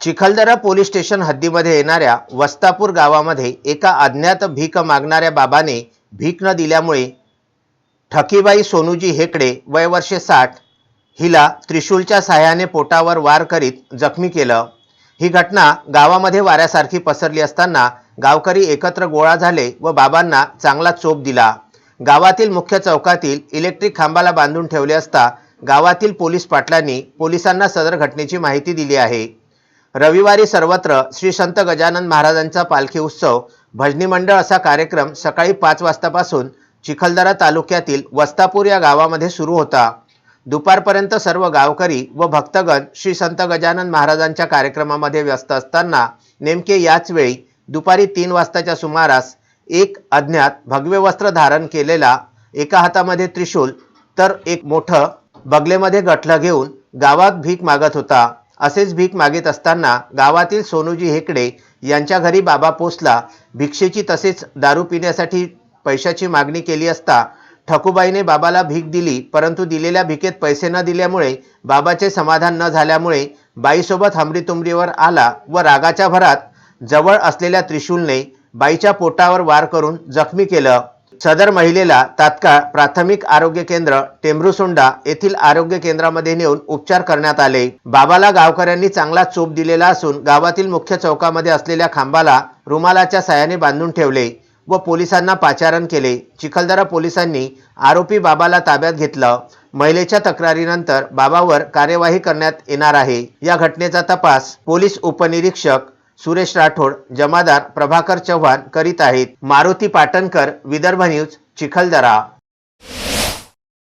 Chikhaldara police station हद्दीमध्ये येणाऱ्या वस्तापूर गावामध्ये एका अज्ञात भीक मागणाऱ्या बाबाने भीक न दिल्यामुळे ठकीबाई सोनूजी हेकडे वय वर्षे साठ हिला त्रिशूलच्या साह्याने पोटावर वार करीत जखमी केलं. ही घटना गावामध्ये वाऱ्यासारखी पसरली असताना गावकरी एकत्र गोळा झाले व बाबांना चांगला चोप दिला. गावातील मुख्य चौकातील इलेक्ट्रिक खांबाला बांधून ठेवले असता गावातील पोलीस पाटलांनी पोलिसांना सदर घटनेची माहिती दिली आहे. रविवारी सर्वत्र श्री संत गजानन महाराजांचा पालखी उत्सव भजनी मंडळ असा कार्यक्रम सकाळी पाच वाजतापासून चिखलदरा तालुक्यातील वस्तापूर या गावामध्ये सुरू होता. दुपारपर्यंत सर्व गावकरी व भक्तगण श्री संत गजानन महाराजांच्या कार्यक्रमामध्ये व्यस्त असताना नेमके याच वेळी दुपारी तीन वाजताच्या सुमारास एक अज्ञात भगवे वस्त्र धारण केलेला एका हातामध्ये त्रिशूल तर एक मोठं बगलेमध्ये गठलं घेऊन गावात भीक मागत होता. असेच भीक मागित असताना गावातील सोनूजी हेकडे यांच्या घरी बाबा पोचला भिक्षेची तसेच दारू पिण्यासाठी पैशाची मागणी केली असता ठकूबाईने बाबाला भीक दिली परंतु दिलेल्या भिकेत पैसे न दिल्यामुळे बाबाचे समाधान न झाल्यामुळे बाईसोबत हमरीतुमरीवर आला व रागाच्या भरात जवळ असलेल्या त्रिशूलने बाईच्या पोटावर वार करून जखमी केलं. सदर महिलेला तात्काळ प्राथमिक आरोग्य केंद्र टेंभरुसुंडा येथील आरोग्य केंद्रामध्ये नेऊन उपचार करण्यात आले. बाबाला गावकऱ्यांनी चांगला चोप दिलेला असून गावातील मुख्य चौकामध्ये असलेल्या खांबाला रुमालाच्या सायाने बांधून ठेवले व पोलिसांना पाचारण केले. चिखलदरा पोलिसांनी आरोपी बाबाला ताब्यात घेतलं. महिलेच्या तक्रारीनंतर बाबावर कार्यवाही करण्यात येणार आहे. या घटनेचा तपास पोलीस उपनिरीक्षक सुरेश राठोड जमादार प्रभाकर चव्हाण करीत आहेत. मारुती पाटणकर विदर्भ न्यूज चिखलदरा.